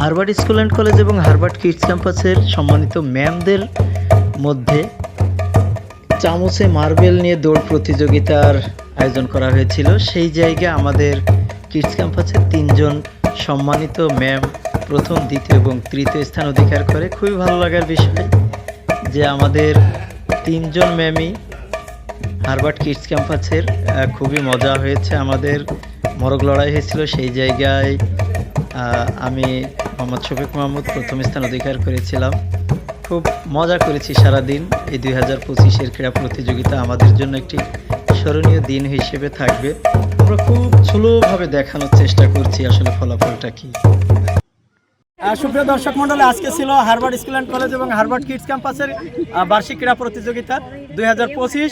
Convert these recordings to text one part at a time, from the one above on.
Harvard school and college এবং Harvard kids ক্যাম্পাসের সম্মানিত ম্যামদের মধ্যে চামচে মার্বেল নিয়ে দৌড় প্রতিযোগিতার আয়োজন করা হয়েছিল। সেই জায়গায় আমাদের কিডস ক্যাম্পাসের তিনজন সম্মানিত ম্যাম প্রথম, দ্বিতীয় এবং তৃতীয় স্থান অধিকার করে। খুবই ভালো লাগার বিষয় যে আমাদের তিনজন ম্যামই হারবার্ড কিডস ক্যাম্পাসের খুবই মজা হয়েছে। আমাদের মরগ লড়াই হয়েছিল। সেই জায়গায় আমি মোহাম্মদ শফিক মাহমুদ প্রথম স্থান অধিকার করেছিলাম। খুব মজা করেছি সারাদিন। এই দুই হাজার পঁচিশের ক্রীড়া প্রতিযোগিতা আমাদের জন্য একটি স্মরণীয় দিন হিসেবে থাকবে। আমরা খুব স্লোভাবে দেখানোর চেষ্টা করছি আসলে ফলাফলটা কি। সুপ্রিয় দর্শক মন্ডলে আজকে ছিল হারবার্ড স্কুল অ্যান্ড কলেজ এবং হারবার্ড কিডস ক্যাম্পাসের বার্ষিক ক্রীড়া প্রতিযোগিতা। দুই হাজার পঁচিশ,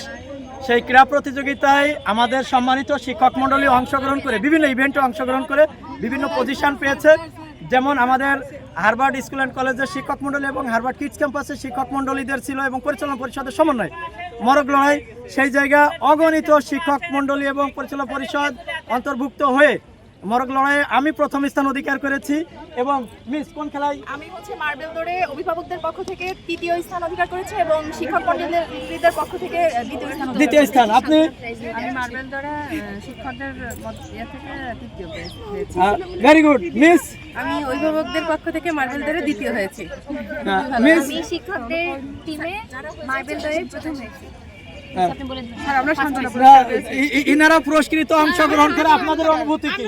সেই ক্রীড়া প্রতিযোগিতায় আমাদের সম্মানিত শিক্ষক মণ্ডলী অংশগ্রহণ করে, বিভিন্ন ইভেন্টে অংশগ্রহণ করে বিভিন্ন পজিশন পেয়েছে। যেমন আমাদের হারবার্ড স্কুল অ্যান্ড কলেজের শিক্ষক মণ্ডলী এবং হারবার্ড কিডস ক্যাম্পাসের শিক্ষক মণ্ডলীদের ছিল এবং পরিচালনা পরিষদের সমন্বয়। মরক লড়াই, সেই জায়গা অগণিত শিক্ষক মণ্ডলী এবং পরিচালনা পরিষদ অন্তর্ভুক্ত হয়ে মরক লড়াইয়ে আমি প্রথম স্থান অধিকার করেছি এবং মিস কোন খেলায়? আমি হচ্ছে মার্বেল দৌড়ে অভিভাবকদের পক্ষ থেকে তৃতীয় স্থান অধিকার করেছি এবং শিক্ষক মন্ডলীদের পক্ষ থেকে দ্বিতীয় স্থান দ্বিতীয় স্থান আপনি? আমি মার্বেল আহ, শিক্ষকদের ইয়ে থেকে তৃতীয় হয়েছি ভেরি গুড মিস আমি অভিভাবকদের পক্ষ থেকে মার্বেল দ্বারা দ্বিতীয় হয়েছি। মিস আমি শিক্ষকদের টিমে মার্বেল দৌড়ে প্রথম হয়েছি। ইনারা পুরস্কৃত অংশগ্রহণ করে আপনাদের অনুভূতি কি?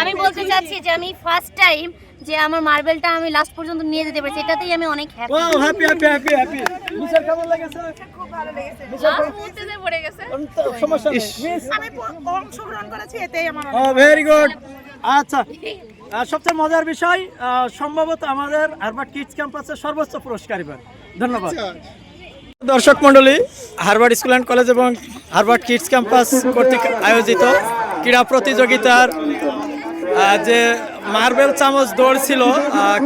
আমি বলতে চাচ্ছি যে আমি ফার্স্ট টাইম যে আমার মার্বেলটা আমি লাস্ট পর্যন্ত নিয়ে যেতে পারছি এটাতেই আমি অনেক হ্যাপি ও হ্যাপি হ্যাপি হ্যাপি হ্যাপি মিসের কেমন লেগেছে? খুব ভালো লেগেছে। মুহূর্তে পড়ে গেছে। সমস্যা নেই। আমি অংশগ্রহণ করেছি এতেই আমার ও ভেরি গুড আচ্ছা সবচেয়ে মজার বিষয় সম্ভবত আমাদের হারবার্ড কিডস ক্যাম্পাসের সর্বোচ্চ পুরস্কার এবার। ধন্যবাদ। দর্শক মণ্ডলী হারবার্ড স্কুল অ্যান্ড কলেজ এবং হারবার্ড কিডস ক্যাম্পাস কর্তৃক আয়োজিত ক্রীড়া প্রতিযোগিতার যে মার্বেল চামচ দৌড় ছিল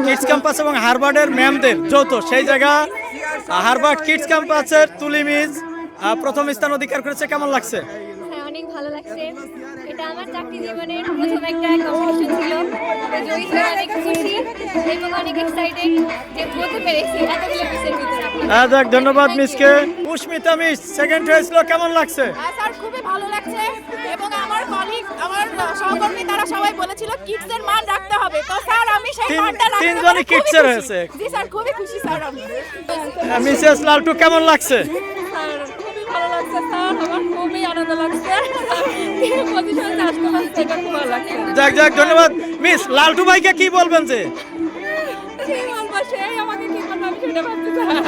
কিডস ক্যাম্পাস এবং হারবার্ডের ম্যামদের যৌথ, সেই জায়গা হারবার্ড কিডস ক্যাম্পাসের তুলিমিজ প্রথম স্থান অধিকার করেছে, কেমন লাগছে? ভালো লাগছে। এটা আমার চাকরি জীবনের প্রথম একটা কম্পিটিশন ছিল। জয়ী হয়ে অনেক খুশি এবং অনেক এক্সাইটেড যে বলতে পেরেছি এতগুলো পিসের ভিতরে হ্যাঁ ধন্যবাদ মিসকে। পুষ্মিতা মিস সেকেন্ড হয়েছিল কেমন লাগছে? স্যার খুবই ভালো লাগছে। এবং আমার কলিগ আমার সহকর্মী তারা সবাই বলেছিল কিডসের মান রাখতে হবে। তো স্যার আমি সেই মানটা রাখতে তিনজনই পেরে কিডসের হয়েছে। জি স্যার খুবই খুশি স্যার আমি। মিসেস লালটু কেমন লাগছে? স্যার ভালো লাগছে স্যার আমার খুবই আনন্দ লাগছে। পজিশনে চাষ করা এটা খুব ভালো লাগছে। যাক যাক ধন্যবাদ। মিস লালটু ভাইকে কি বলবেন যে?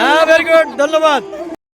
হ্যাঁ ভেরি গুড ধন্যবাদ।